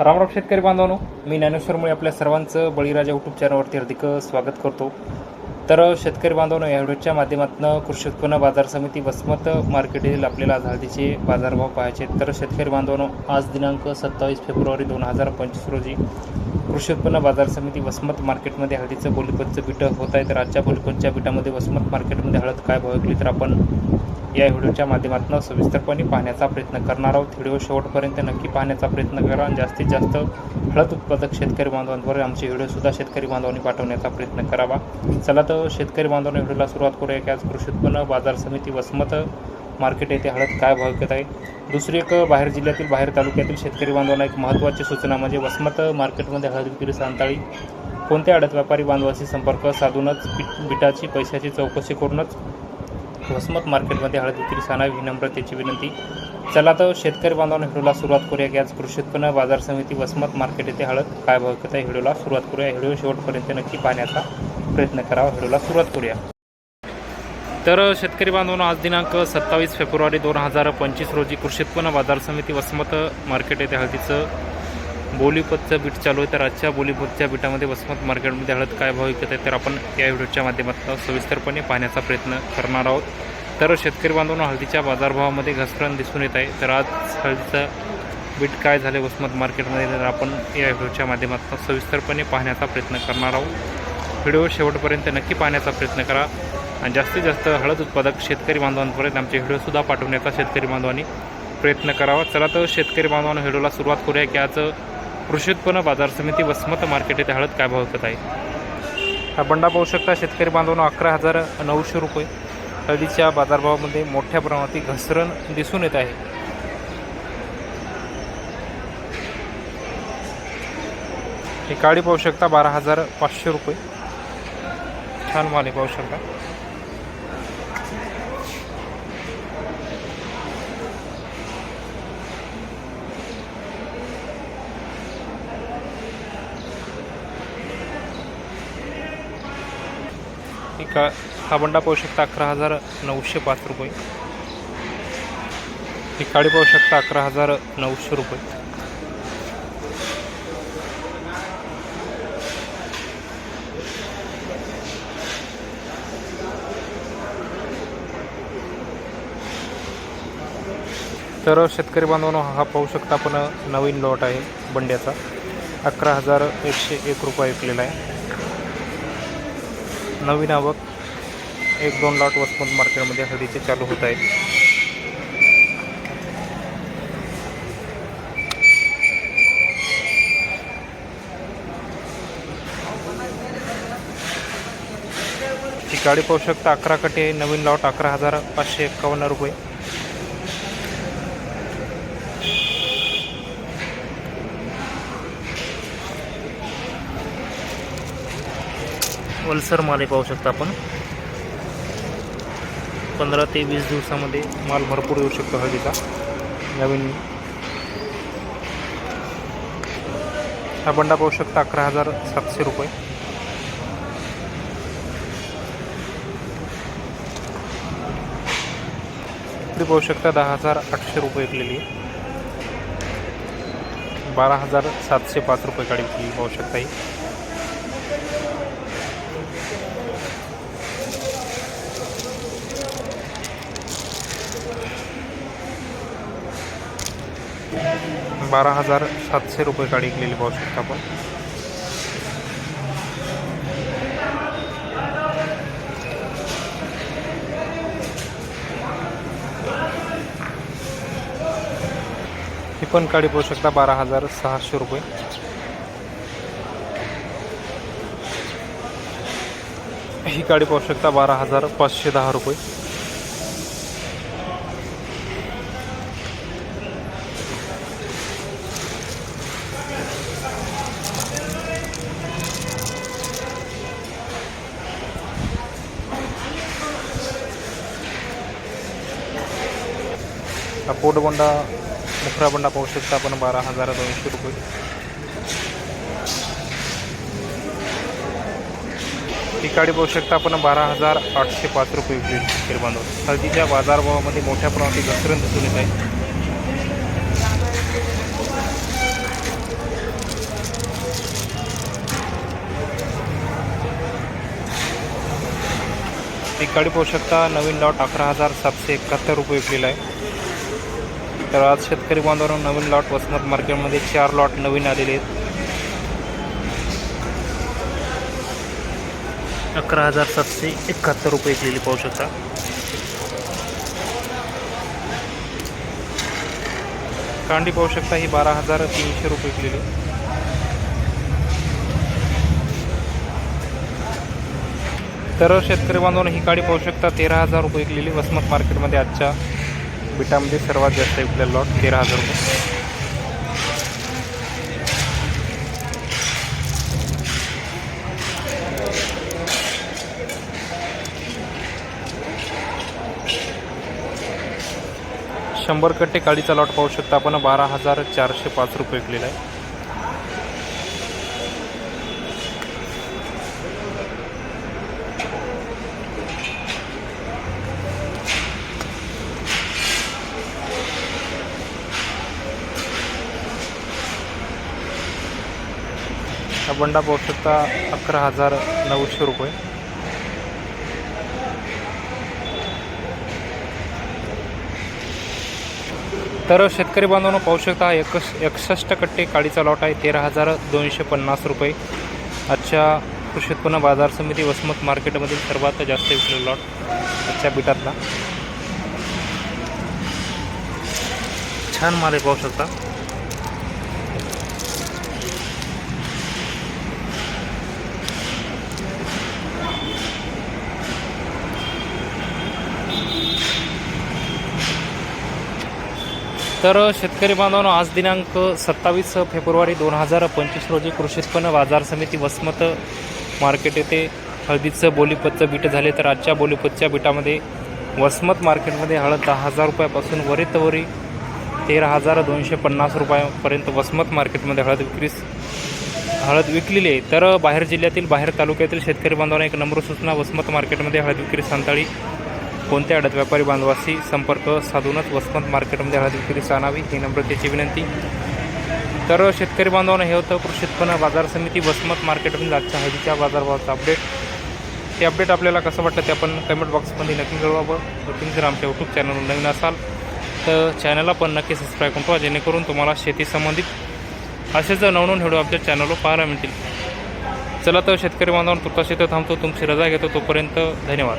रामराम शेतकरी बांधवानो मी ज्ञानेश्वरमुळे आपल्या सर्वांचं बळीराजा यूट्यूब चॅनलवरती हार्दिक स्वागत करतो. तर शेतकरी बांधवांनो या व्हिडिओच्या माध्यमातून कृषी उत्पन्न बाजार समिती वसमत मार्केटतील आपल्याला आज हळदीचे बाजारभाव पाहायचे तर शेतकरी बांधवांनो आज दिनांक सत्तावीस फेब्रुवारी दोन हजार पंचवीस रोजी कृषी उत्पन्न बाजार समिती वसमत मार्केटमध्ये हळदीचं बोलीपतचं बिटं होत आहे. तर आजच्या बोलीपंचच्या बिटामध्ये वसमत मार्केटमध्ये हळद काय भाव विकली तर आपण या व्हिडिओच्या माध्यमातून सविस्तरपणे पाहण्याचा प्रयत्न करणार आहोत. व्हिडिओ शेवटपर्यंत नक्की पाहण्याचा प्रयत्न करा आणि जास्तीत जास्त हळद उत्पादक शेतकरी बांधवांवर आमचे व्हिडिओसुद्धा शेतकरी बांधवांनी पाठवण्याचा प्रयत्न करावा. चला तर शेतकरी बांधवांनी व्हिडिओला सुरुवात करूया. की आज कृषी उत्पन्न बाजार समिती वसमत मार्केट येथे हळद काय भाव घेत आहे? दुसरी एक बाहेर जिल्ह्यातील बाहेर तालुक्यातील शेतकरी बांधवांना एक महत्त्वाची सूचना म्हणजे वसमत मार्केटमध्ये हळद विक्री सांताळी. कोणत्या अडत व्यापारी बांधवाशी संपर्क साधूनच बिटाची पैशाची चौकशी करूनच वसमत मार्केटमध्ये हळद विक्री सानावी ही नम्रतेची विनंती. चला तर शेतकरी बांधवांना व्हिडिओला सुरुवात करूया. की आज कृषी उत्पन्न बाजार समिती वसमत मार्केट येथे हळद. काय भाव आहे व्हिडिओला सुरुवात करूया. व्हिडिओ शेवटपर्यंत नक्की पाहण्याचा प्रयत्न करावा. व्हिडिओला सुरुवात करूया. तर शेतकरी बांधवांनो आज दिनांक सत्तावीस फेब्रुवारी दोन हजार पंचवीस रोजी कृषी उत्पन्न बाजार समिती वसमत मार्केट येथे हळदीचं बोलीपतचं बीट चालू आहे तर आजच्या बोलीपतच्या बीटामध्ये वसमत मार्केटमध्ये हळद काय भाव विकत आहे तर आपण या व्हिडिओच्या माध्यमातून सविस्तरपणे पाहण्याचा प्रयत्न करणार आहोत. तर शेतकरी बांधवांना हळदीच्या बाजारभावामध्ये घसरण दिसून येत आहे तर आज हळदीचं बीट काय झाले वसमत मार्केटमध्ये तर आपण या व्हिडिओच्या माध्यमातून सविस्तरपणे पाहण्याचा प्रयत्न करणार आहोत. व्हिडिओ शेवटपर्यंत नक्की पाहण्याचा प्रयत्न करा. आणि जास्तीत जास्त हळद उत्पादक शेतकरी बांधवांपर्यंत आमचे व्हिडिओसुद्धा पाठवण्याचा शेतकरी बांधवांनी प्रयत्न करावा. चला तर शेतकरी बांधवांना व्हिडिओला सुरुवात करूया की आज कृषी उत्पन्न बाजार समिती वसमत मार्केट येथे हळद काय भाव विकत आहे? हा बंडा पाहू शकता शेतकरी बांधवांना अकरा हजार नऊशे रुपये. हळदीच्या बाजारभावामध्ये मोठ्या प्रमाणात घसरण दिसून येत आहे. ही काळी पाहू शकता बारा हजार पाचशे रुपये. छान माल पाहू शकता. का? हा बंडा पाहू शकता अकरा हजार नऊशे पाच रुपये. ही काळी पाहू शकता अकरा हजार नऊशे रुपये. तर शेतकरी बांधवांनो हा पाहू शकता आपण नवीन लॉट आहे बंड्याचा. अकरा हजार एकशे एक रुपये विकलेला आहे. नवीन आवक एक दोन लॉट वसमत मार्केटमध्ये हळदीचे चालू होत आहेत. ही गाडी पाहू शकता अकरा कटे नवीन लॉट अकरा हजार पाचशे एक्कावन्न रुपये. वलसर माल आहे पाहू शकता आपण. पंधरा ते वीस दिवसामध्ये माल भरपूर येऊ शकतो हळदीचा नवीन. हा बंडा पाहू शकता अकरा हजार सातशे रुपये. पाहू शकता दहा हजार आठशे रुपये विकलेली आहे. बारा हजार सातशे पाच रुपये गाडी विकलेली पाहू शकता ही. बारा हजार सातशे रुपये गाडी विकलेली पाहू शकता आपण. ही पण गाडी पाहू शकता बारा हजार सहाशे रुपये. ही गाडी पाहू शकता बारा हजार पाचशे दहा रुपये. हा पोटबंडा मुखरा पाहू शकता आपण बारा हजार दोनशे रुपये. ही पाहू शकता आपण बारा हजार आठशे पाच रुपये विकली निर्माण हळदीच्या बाजारभावामध्ये मोठ्या प्रमाणात घसरण दिसून येत आहे. टिकाडी पाहू शकता नवीन लॉट अकरा हजार सातशे एकाहत्तर रुपये विकलेला आहे. तर आज शेतकरी बांधवांना नवीन लॉट वसमत मार्केटमध्ये चार लॉट नवीन आलेले आहेत. अकरा हजार सातशे एकाहत्तर रुपये केलेली पाहू शकता. कांडी पाहू शकता ही बारा हजार तीनशे रुपये केलेली तर शेतकरी बांधवांना ही काडी पाहू शकता तेरा हजार रुपये केलेली वसमत मार्केटमध्ये आजच्या. बिटामध्ये सर्वात जास्त विकलेला लॉट तेरा हजार रुपये. शंभर कट्टे काळीचा लॉट पाहू शकता आपण. बारा हजार चारशे पाच रुपये विकलेला आहे. बंडा पाहू शकता अकरा हजार नऊशे रुपये. तर शेतकरी बांधवांना पाहू शकता एकस एकसष्ट कट्टे काळीचा लॉट आहे तेरा हजार दोनशे पन्नास रुपये. आजच्या कृषी उत्पन्न बाजार समिती वसमत मार्केटमधील सर्वात जास्त विकलेला लॉट आजच्या बिटातला. छान माल पाहू शकता. तर शेतकरी बांधवांनो आज दिनांक सत्तावीस फेब्रुवारी दोन हजार पंचवीस रोजी कृषी उत्पन्न बाजार समिती वसमत मार्केट येथे हळदीचं बोलीपतचं बीट झाले. तर आजच्या बोलीपतच्या बीटामध्ये वसमत मार्केटमध्ये हळद दहा हजार रुपयापासून वरीत वरी तेरा हजार दोनशे पन्नास रुपयापर्यंत वसमत मार्केटमध्ये हळद विक्रीस हळद विकलेली आहे. तर बाहेर जिल्ह्यातील बाहेर तालुक्यातील शेतकरी बांधवांना एक नम्र सूचना वसमत मार्केटमध्ये हळद विक्री सांताळी कोणत्या अडत व्यापारी बांधवाशी संपर्क साधूनच वसमत मार्केटमध्ये हळद विक्रीस आणावी ही नम्रतेची विनंती. तर शेतकरी बांधवांना हे होतं कृषी उत्पन्न बाजार समिती वसमत मार्केटमध्ये आजच्या हळदीच्या बाजारभावाचं अपडेट ते अपडेट आपल्याला कसं वाटलं ते आपण कमेंट बॉक्समध्ये नक्की कळवावं. तुम्ही जर आमच्या यूट्यूब चॅनलवर नवीन असाल तर चॅनलला पण नक्की सबस्क्राईब करून ठेवा जेणेकरून तुम्हाला शेती संबंधित असेच नवनवीन व्हिडिओ आमच्या चॅनलवर पाहायला मिळतील. चला तर शेतकरी बांधवांना तुर्ताशी तर थांबतो तुमची रजा घेतो तोपर्यंत धन्यवाद.